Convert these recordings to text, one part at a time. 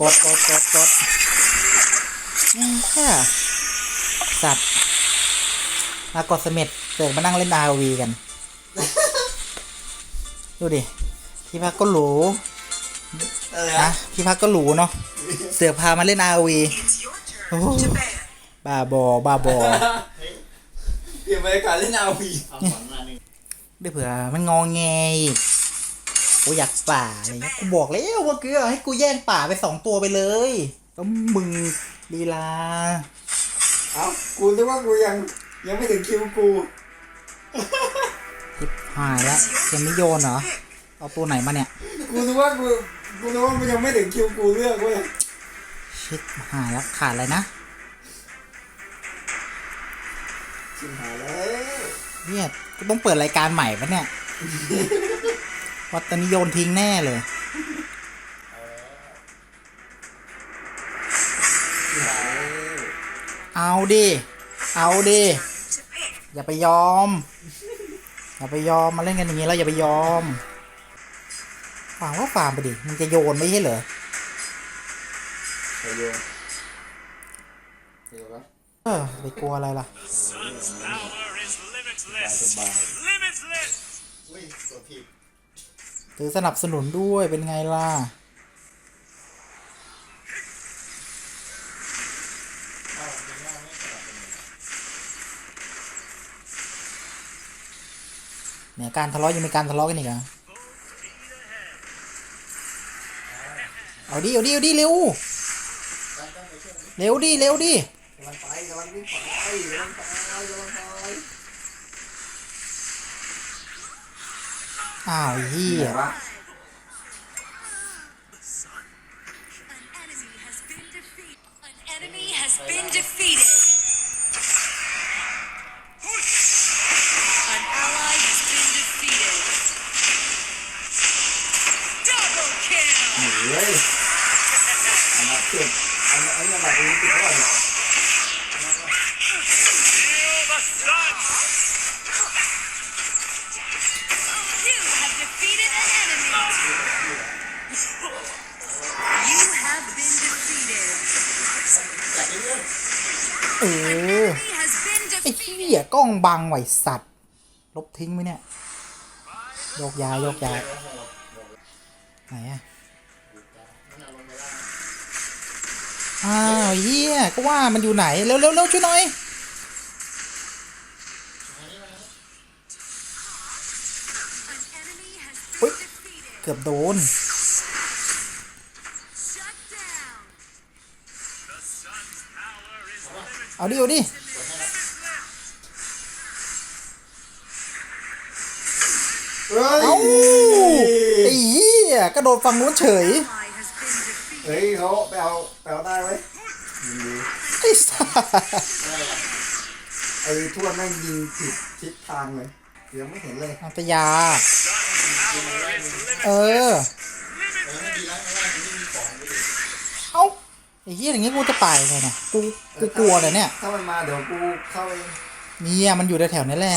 กดกดกดกดอืมค่ะสัตว์มากดเสม็ดเสือกมานั่งเล่น RV กัน ดูดิ ที่พักก็หรูอะไรนะนะที่พักก็หรูเนาะ เสือกพามาเล่น RV โอ้โหบ้าบอบ้าบอเปลี่ยนบรรยากาศเล่นอาวีได้เผื่อมันงองแงอีก กูอยากป่าอะไรเงี้ยกูบอกแล้วเมื่อกี้ให้กูแย่งป่าไปสองตัวไปเลยแล้วมึงลีลาเอ้ากูนึกว่ากูยังยังไม่ถึงคิวกูทิบหายแล้วยังไม่โยนเหรอเอาตัวไหนมาเนี่ยกูนึกว่ากูกูนึกว่ามันยังไม่ถึงคิวกูเลือกเว้ยชิบหายแล้วขาดอะไรนะชิบหายแล้วเนี่ยกูต้องเปิดรายการใหม่ปะเนี่ย วัตอนนี้โยนทิ้งแน่เลยชิบหายแล้วเอาดิ เอาดิ อย่าไปยอม อย่าไปยอม มาเล่นกันอย่างนี้แล้วอย่าไปยอมฝางว่าฟาร์มไปดิ มันจะโยนไม่ใช่เหรอไปโยนไปโยนปะเออไปกลัวอะไรล่ะ Sun's power is ส limitless. บาย Limitless. อุ้ยกดผิด ถือสนับสนุนด้วยเป็นไงล่ะเนี่ยการทะเลาะยังมีการทะเลาะกันอีกเหรอเอาดิเอาดิเอาดิเร็ว เร็วดิเร็วดิกำลังไปกำลังวิ่งไปกำลังไปกำลังไป อ้าวไอ้เฮีย เออ ไอ้เหี้ยกล้องบังไหวสัตว์ ลบทิ้งไหมเนี่ย โยกยายโยกยายไหนอะอ้าวเหี้ยก็ว่ามันอยู่ไหน เร็วเร็วเร็วช่วยหน่อยเกือบโดน เอาดิ เอาดิเฮ้ย เอ้าไอ้เหี้ยกระโดดฝั่งนู้นเฉย Ally has been defeated. เฮ้ยเขาไปเอาไปเอาได้ไหมยิงดีไอ้สัสไอ้ทวดแม่งยิงผิดทิศทางเลยยังไม่เห็นเลย อัตยา Power is เอ limitless. อ ไอ้เหี้ยอย่างงี้กูจะไปไงเนี่ยกูกูกลัวเลยเนี่ยถ้ามันมาเดี๋ยวกูเข้าไปเนี่ยมันอยู่แถวๆนี้แหละ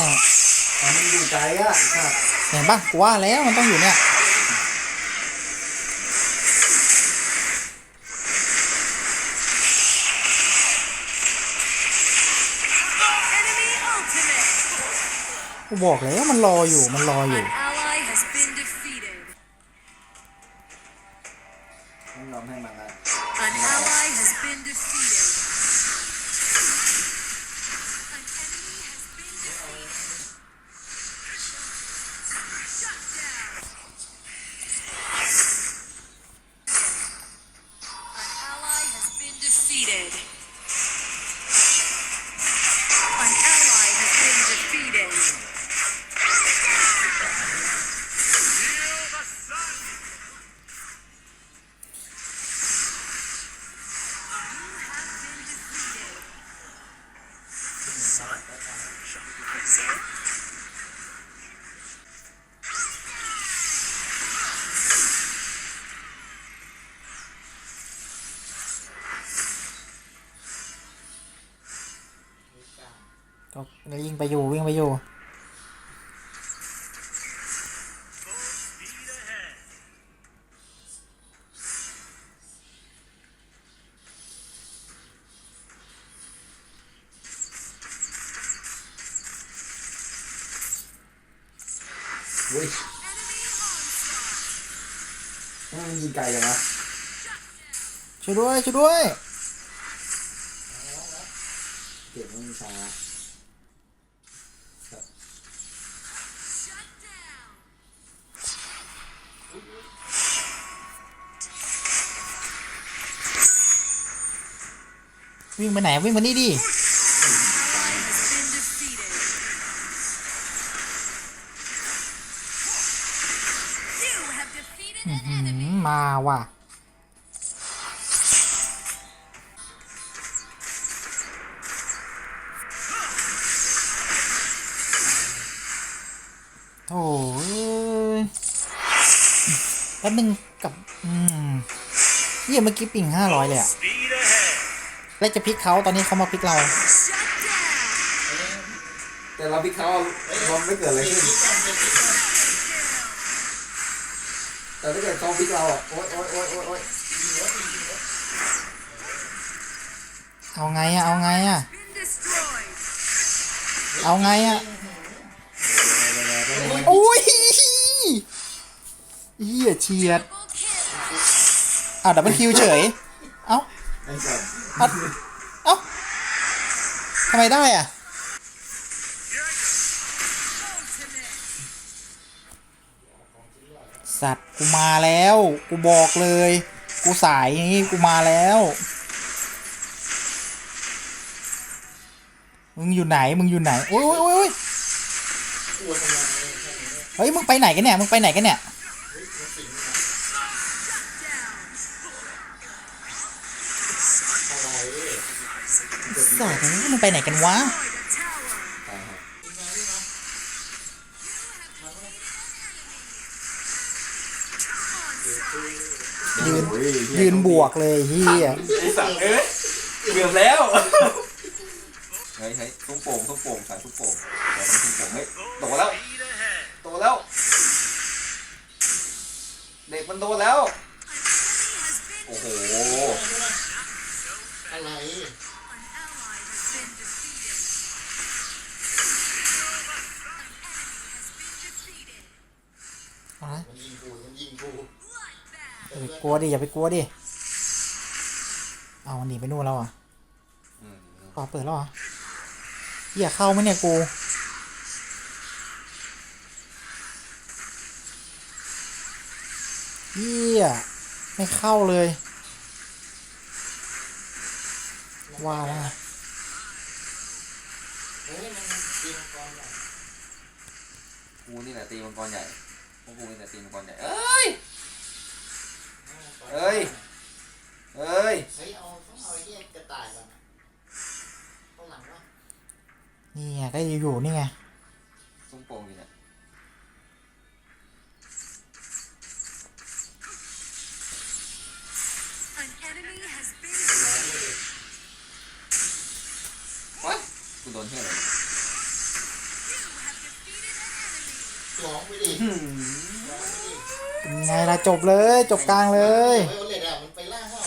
อะมันอยู่ไกลอะค่ะเห็นปะกูว่าแล้วมันต้องอยู่เนี่ย Enemy ultimate. กูบอกแล้วมันรออยู่มันรออยู่ An ally has been defeated. ต้องยอมให้มันนะ An ally this seated. ก็ยิงไปอยู่วิ่งไปอยู่ ว้ยมันยิงไกลยังวะช่วยด้วยช่วยด้วยเก็บมันช้าวิ่งไปไหนวิ่งมานี่ดิ มมาว่ะโถ่เอ้ยแป๊บนึงกับ อืมเฮียเมื่อกี้ปิ่งห้าร้อยเลยอะ Speed ahead. แล้วจะพลิกเขาตอนนี้เขามาพลิกเรา Shut down. แต่เราพี่เขาลองไม่เกิดอะไรขึ้น แต่ถ้าเกิดเขาพิกเราอะโอ๊ยโอ๊ยโอ๊ยโอ๊ยโอ๊ยเอาไงอะเอาไงอะ Been destroyed. เอาไงอะโอ้ยเฮียเฉียด Double kill. อะดับเบิลคิวเฉย เอ้าไอ้สัตว์เอ้า เอ้าทำไมได้อะ สัตว์กูมาแล้ว กูบอกเลย กูสายอย่างงี้กูมาแล้วมึงอยู่ไหนมึงอยู่ไหนโอ้ยโอ้ยโอ้ยโอ้ยเฮ้ยมึงไปไหนกันเนี่ยมึงไปไหนกันเนี่ยสัตว์มึงไปไหนกันวะ ยเหี้ยืนบวกเลยเฮียไอ้สัตว์เอ้ยเกือบแล้ว เฮ้ยเฮ้ยตุ้งโป่งตุ้งโป่งสายตุ้งโป่งแต่ตุ้งโป่งเฮ้ยโดนแล้ว Speed ahead. โดนแล้ว เด็กมันโดนแล้ว An enemy has been โอ้โห อะไร กลัวดิอย่าไปกลัวดิ เอามันหนีไปนู่นแล้วอะอืมปอเปิดแล้วเหรอเหี้ยเข้าไหมเนี่ยกู เหี้ยไม่เข้าเลย ว่าล้วไงเฮ้ยมันตีมังกรใหญ่กูนี่แหละตีมังกรใหญ่พวกกูนี่แหละตีมังกรใหญ่ เอ้ย เอ้ย เอ้ย เฮ้ยเอาต้องเอาไอ้ที่กระต่ายก่อนนะข้างหลังว่านี่ไงก็อยู่ๆนี่ไงตุ้งโป่งอยู่เนี่ย An enemy has been ว้ายกูโดนเที่ยอะไร You have defeated an enemy. ร้องไปดิ อืมร้องไปดิเป็น ไงล่ะจบเลย จบกลางเลย เฮ้ยโอเลดอะมันไปล่างเข้า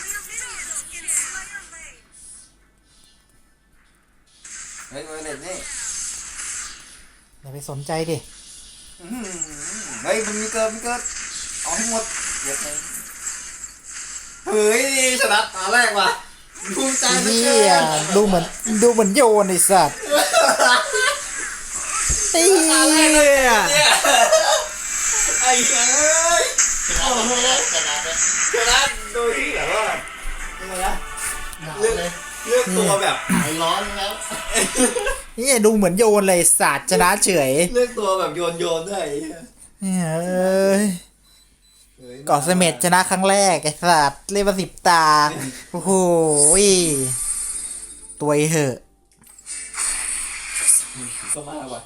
Double in Slayer Lane. เฮ้ยเฮ้ยเด็ดนี่อย่าไปสนใจดิ อื้อหือเฮ้ยมันมีเกิดมีเกิดเอาให้หมดเดี๋ยวไปเฮ้ยชนะตาแรกว่ะภูมิใจเหลือเฮีเกิยนดูเหมือนดูเหมือนโยนไอสัตว์เฮียเนี่ยไอ้เอ้ยชนะไปแล้วชนะไปชนะโดยที่แบบว่ายังไงนะเลือกเลือกตัวแบบหายร้อนแล้วเฮียดูเหมือนโยนเลยศาสตว์ชนะเฉย เลือกตัวแบบโยนโยนด้วยไอ้เหี้ยเฮ้ยกาะเสม็ดชนะครั้งแรกไอ้สัตว์เล่นมาสิบตา โอ้โหตัวเหอะก็มาว่ะ